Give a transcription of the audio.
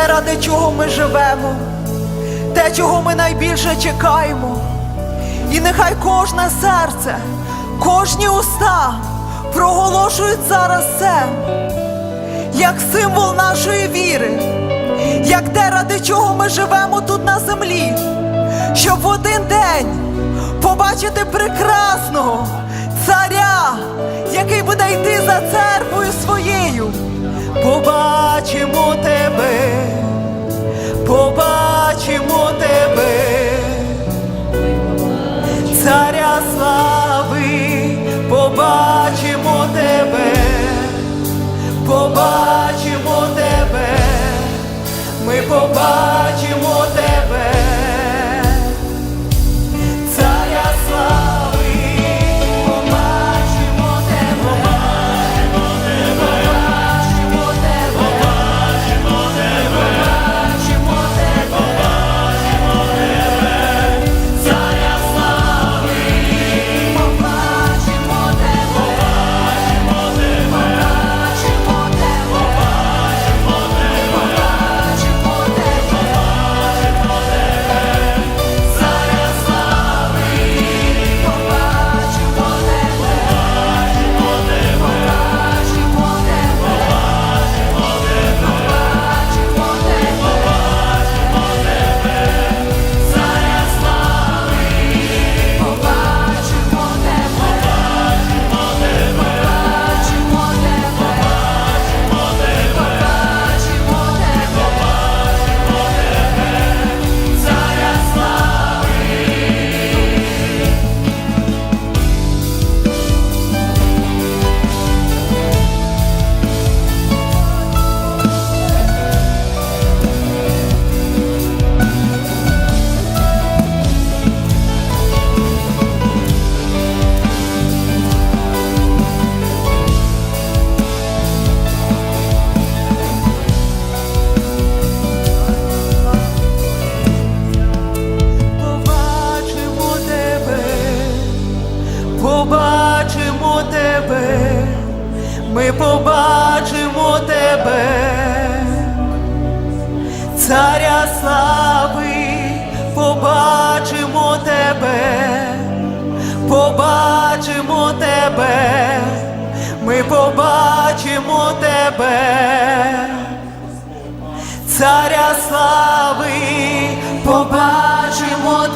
те, ради чого ми живемо, те, чого ми найбільше чекаємо. І нехай кожне серце, кожні уста проголошують зараз це, як символ нашої віри, як те, ради чого ми живемо тут на землі, щоб в один день побачити прекрасного царя, який буде йти за церквою своєю. Побачимо тебе, ми побачимо тебе, царя слави, побачимо тебе, побачимо тебе, ми побачимо тебе. Царя слави, побачимо